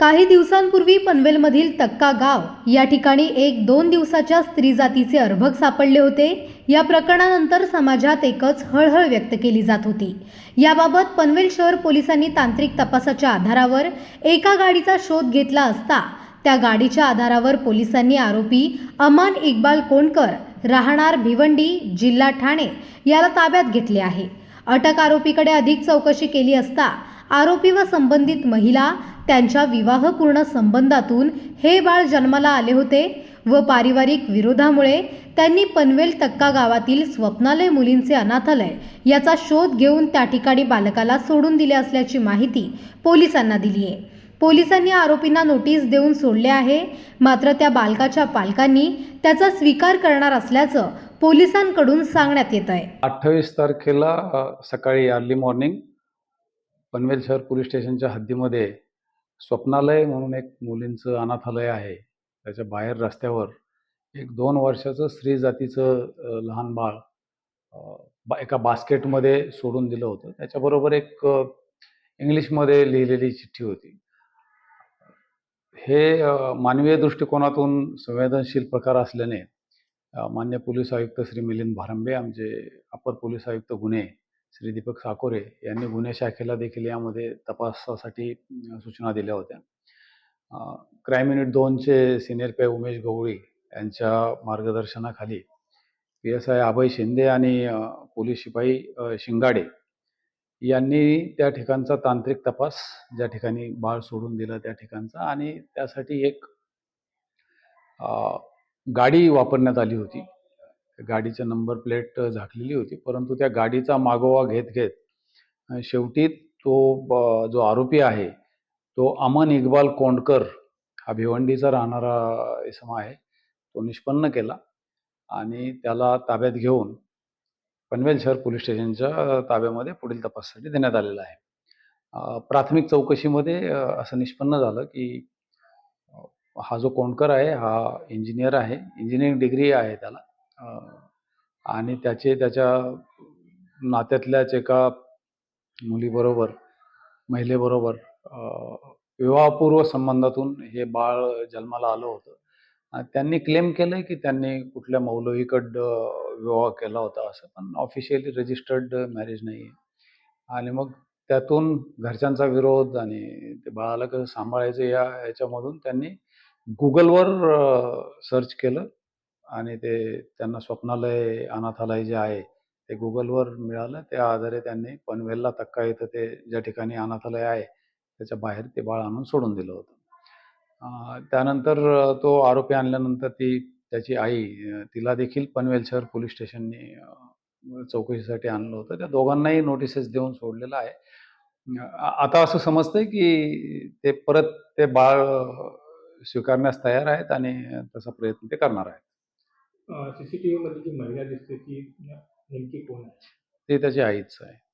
काही दिवसांपूर्वी पनवेलमधील तक्का गाव या ठिकाणी एक दोन दिवसाच्या स्त्री जातीचे अर्भक सापडले होते. या प्रकरणानंतर समाजात एकच हळहळ व्यक्त केली जात होती. याबाबत पनवेल शहर पोलिसांनी तांत्रिक तपासाच्या आधारावर एका गाडीचा शोध घेतला असता त्या गाडीच्या आधारावर पोलिसांनी आरोपी अमान इक्बाल कोणकर राहणार भिवंडी जिल्हा ठाणे याला ताब्यात घेतले आहे. अटक आरोपीकडे अधिक चौकशी केली असता आरोपी व संबंधित महिला त्यांच्या विवाहपूर्ण संबंधातून हे बाळ जन्माला आले होते व पारिवारिक विरोधामुळे त्यांनी पनवेल तक्का गावातील स्वप्नालय मुलींचे अनाथालय याचा शोध घेऊन त्या ठिकाणी बालकाला सोडून दिले असल्याची माहिती पोलिसांना दिली आहे. पोलिसांनी आरोपींना नोटीस देऊन सोडले आहे. मात्र त्या बालकाच्या पालकांनी त्याचा स्वीकार करणार असल्याचं पोलिसांकडून सांगण्यात येत आहे. अठ्ठावीस तारखेला सकाळी अर्ली मॉर्निंग पनवेल शहर पोलीस स्टेशनच्या हद्दीमध्ये स्वप्नालय म्हणून एक मुलींचं अनाथालय आहे. त्याच्या बाहेर रस्त्यावर एक दोन वर्षाचं स्त्री जातीचं लहान बाळ बा एका बास्केटमध्ये सोडून दिलं होतं. त्याच्याबरोबर एक इंग्लिशमध्ये लिहिलेली चिठ्ठी होती. हे मानवीय दृष्टिकोनातून संवेदनशील प्रकार असल्याने मान्य पोलीस आयुक्त श्री मिलिंद भारंबे आमचे अपर पोलीस आयुक्त गुन्हे श्री दीपक साकोरे यांनी गुन्हे शाखेला देखील यामध्ये तपासासाठी सूचना दिल्या होत्या. क्राईम युनिट दोनचे सिनियर पे उमेश गवळी यांच्या मार्गदर्शनाखाली P S I Abhay Shinde आणि पोलीस शिपाई शिंगाडे यांनी त्या ठिकाणचा तांत्रिक तपास ज्या ठिकाणी बाळ सोडून दिला त्या ठिकाणचा आणि त्यासाठी एक गाडी वापरण्यात आली होती. गाडीचा नंबर प्लेट झाकलेली होती परंतु त्या गाडीचा मागोवा घेत घेत शेवटी तो जो आरोपी आहे तो अमन इक्बाल कोंडकर हा भिवंडीचा राहणारा इसम आहे. तो निष्पन्न केला आणि त्याला ताब्यात घेऊन पनवेल शहर पोलीस स्टेशनच्या ताब्यामध्ये पुढील तपासासाठी देण्यात आलेला आहे. प्राथमिक चौकशीमध्ये असं निष्पन्न झालं की हा जो कोंडकर आहे हा इंजिनियर आहे इंजिनिअरिंग डिग्री आहे त्याला. आणि त्याचे त्याच्या नात्यातल्याच एका मुलीबरोबर महिलेबरोबर विवाहपूर्व संबंधातून हे बाळ जन्माला आलं होतं. त्यांनी क्लेम केलं की त्यांनी कुठल्या मौलवीकडं विवाह केला होता असं. पण ऑफिशियली रजिस्टर्ड मॅरेज नाही आहे आणि मग त्यातून घरच्यांचा विरोध आणि ते बाळाला कसं सांभाळायचं या ह्याच्यामधून त्यांनी गुगलवर सर्च केलं. आणि ते त्यांना स्वप्नालय अनाथालय जे आहे ते गुगलवर मिळालं. त्या आधारे त्यांनी पनवेलला तक्का इथं ते ज्या ठिकाणी अनाथालय आहे त्याच्या बाहेर ते बाळ आणून सोडून दिलं होतं. त्यानंतर तो आरोपी आणल्यानंतर ती त्याची आई तिला देखील पनवेल शहर पोलीस स्टेशनने चौकशीसाठी आणलं होतं. त्या दोघांनाही नोटिसेस देऊन सोडलेलं आहे. आता असं समजतंय की ते परत ते बाळ स्वीकारण्यास तयार आहेत आणि तसा प्रयत्न ते करणार आहेत. सीसीटीव्ही मध्ये जी महिला दिसते ती नेमकी कोण आहे? ते त्याची आईच आहे.